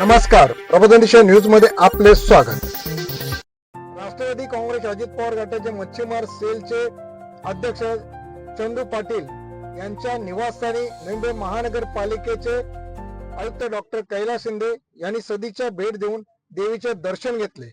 नमस्कार. प्रबोधन दिशा न्यूजमध्ये आपले स्वागत. राष्ट्रवादी काँग्रेस अजित पवार गटाचे मच्छीमार सेलचे अध्यक्ष चंदू पाटील यांच्या निवासस्थानी मुंबई महानगरपालिकेचे आयुक्त डॉक्टर कैलास शिंदे यांनी सदीच्या भेट देऊन देवीचे दर्शन घेतले.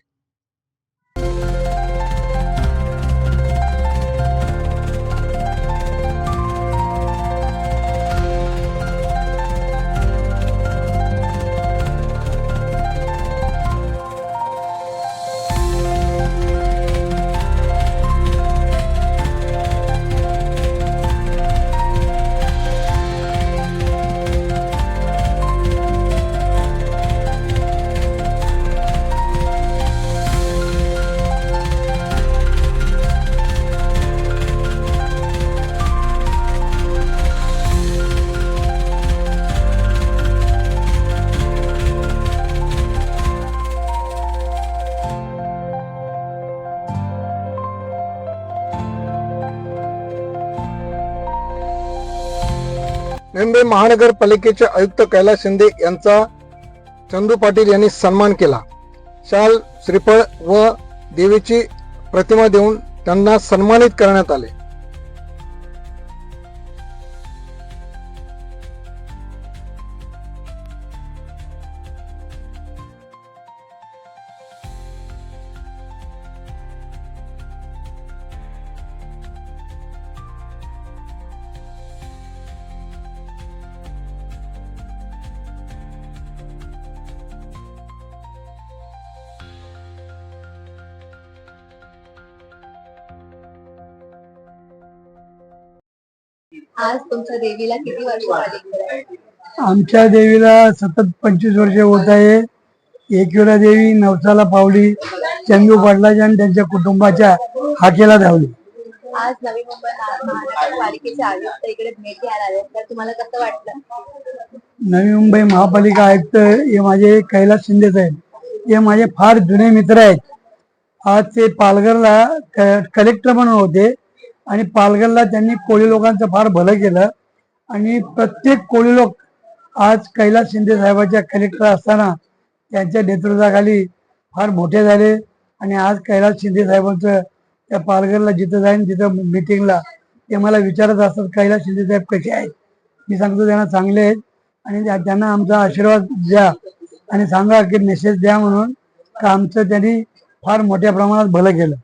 मुंबई महानगरपालिकेचे आयुक्त कैलास शिंदे यांचा चंदू पाटील यांनी सन्मान केला. शाल श्रीफळ व देवीची प्रतिमा देऊन त्यांना सन्मानित करण्यात आले. आज तुमच्या देवीला किती वर्ष झाली? आमच्या देवीला सतत पंचवीस वर्ष होत आहे. एकविरा देवी नवसाला पावली चंदू पाटलाच्या आणि त्यांच्या कुटुंबाच्या हाकेला धावली. आज नवी मुंबई महा- महानगरपालिकेचे आयुक्त इकडे भेट घ्यायला आले तर तुम्हाला कसं वाटलं? नवी मुंबई महापालिका आयुक्त हे माझे कैलास शिंदे साहेब. हे माझे फार जुने मित्र आहेत. आज ते पालघरला कलेक्टर म्हणून होते. आणि पालघरला त्यांनी कोळी लोकांचं फार भलं केलं. आणि प्रत्येक कोळी लोक आज कैलास शिंदे साहेबांच्या कलेक्टर असताना त्यांच्या नेतृत्वाखाली फार मोठे झाले. आणि आज कैलास शिंदे साहेबांचं त्या पालघरला जिथं जाईन तिथं मिटिंगला ते मला विचारत असतात कैलास शिंदे साहेब कसे आहेत? मी सांगतो त्यांना चांगले आहेत. आणि त्या- त्यांना आमचा आशीर्वाद द्या आणि सांगा की मेसेज द्या म्हणून का आमचं त्यांनी फार मोठ्या प्रमाणात भलं केलं.